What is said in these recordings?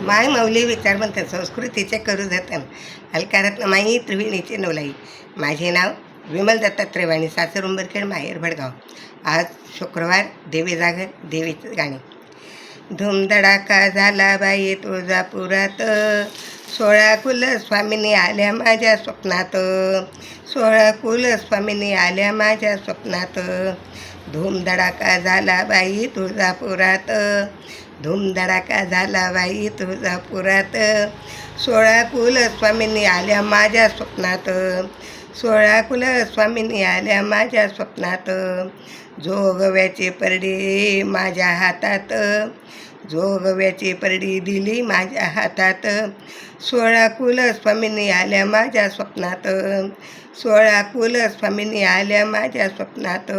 माय मौली विचारवंत संस्कृतीचे करू जतन. हलकारत्न माई त्रिवेणीचे नवलाई. माझे नाव विमल दत्तात्रय वाणी सासर उंबरखेड माहेर भडगाव. आज शुक्रवार देवी जागर देवीचे गाणे. धूमधडाका झाला बाई तुळजापुरात. सोळा कुल स्वामिनी आल्या माझ्या स्वप्नात. सोळा कुल स्वामिनी आल्या माझ्या स्वप्नात. धूमधडाका झाला बाई तुळजापुरात. धूमधडाका झाला बाई तुळजापुरात. सोळा कुल स्वामिनी आल्या माझ्या स्वप्नात. सोळा कुल स्वामिनी आल्या माझ्या स्वप्नात. जोगव्याचे परडी माझ्या हातात. जोगव्याची परडी दिली माझ्या हातात. सोळा कुल स्वामिनी आल्या माझ्या स्वप्नात. सोळा कुल स्वामिनी आल्या माझ्या स्वप्नात.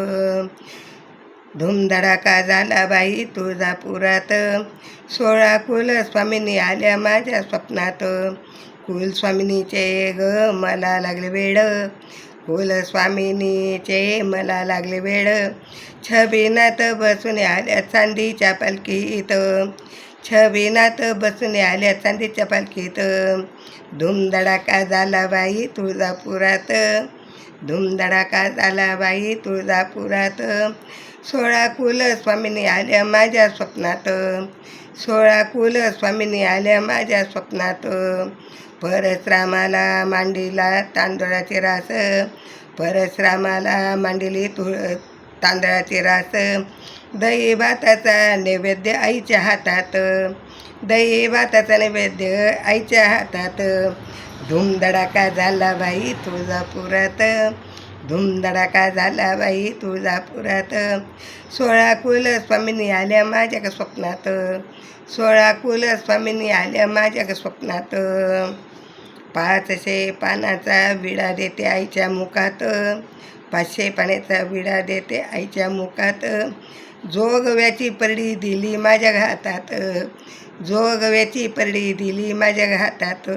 धुमधडाका झाला बाई तुळजापुरात. सोळा कुल स्वामिनी आल्या माझ्या स्वप्नात. कुलस्वामिनीचे ग मला लागले वेड. कुलस्वामिनीचे मला लागले वेड. छबिनात बसून आल्या चांदीच्या पालखीत. छबिनात बसून आल्या चांदीच्या पालखीत. धुमधडाका झाला बाई तुळजापुरात. धुमधडाका झाला बाई तुळजापुरात. सोळा कुल स्वामिनी आल्या माझ्या स्वप्नात. सोळा कुल स्वामिनी आल्या माझ्या स्वप्नात. परशुरामाला मांडीला तांदळाचे रास. परशुरामाला मांडीली तुळ तांदळाचे रास. दही भाताचा नैवेद्य आईच्या हातात. दही भाताचा नैवेद्य आईच्या हातात. धूमधडाका झाला बाई तुळजापुरात. धूमधडाका झाला बाई तुळजापुरात. सोळा कुल स्वामींनी आल्या माझ्या का स्वप्नात. सोळा कुल स्वामींनी आल्या माझ्या का स्वप्नात. पाचशे पानाचा विडा देते आईच्या मुखात. पाचशे पाण्याचा विडा देते आईच्या मुखात. जोगव्याची परडी दिली माझ्या घातात. जोगव्याची परडी दिली माझ्या घातात.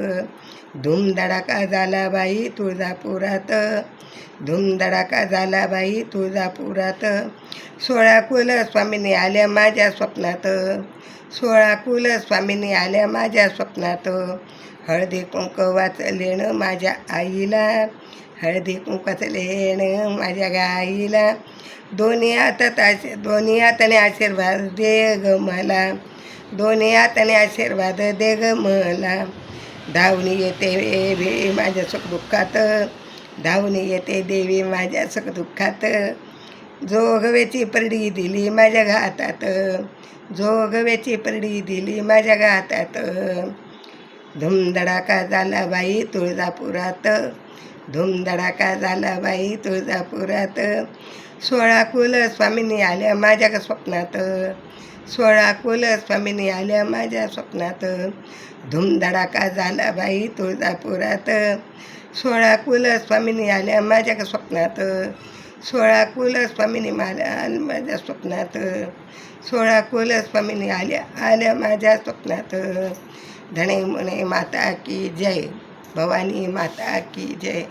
धूमधडाका झाला बाई तुळजापुरात. धूमधडाका झाला बाई तुळजापुरात. सोळा कुल स्वामिनी आल्या माझ्या स्वप्नात. सोळा कुल स्वामिनी आल्या माझ्या स्वप्नात. हळदी कुंकवाचं लेणं माझ्या आईला. हळदी कुंकाचं लेणं माझ्या गाईला. दोन्ही हातात आशी दोन्ही हाताने आशीर्वाद दे ग मला. दोन्ही हाताने आशीर्वाद दे ग मला. धावणी येते देवी माझ्या सुखदुःखात. धावणी येते देवी माझ्या सुखदुःखात. जोगव्याची परडी दिली माझ्या घातात. जोगव्याची परडी दिली माझ्या घातात. धुमधडाका झाला बाई तुळजापुरात. धुमधडाका झाला बाई तुळजापुरात. सोळा कुल स्वामिनी आल्या माझ्या का स्वप्नात. सोळा कुल स्वामिनी आल्या माझ्या स्वप्नात. धुमधडाका झाला बाई तुळजापुरात. सोळा कुल स्वामिनी आल्या माझ्या का स्वप्नात. सोळा कुल स्वामिनी माल्या माझ्या स्वप्नात. सोळा कुल स्वामिनी आल्या आल्या माझ्या स्वप्नात. धणे म्हणे माता की जय भवानी माता की जय.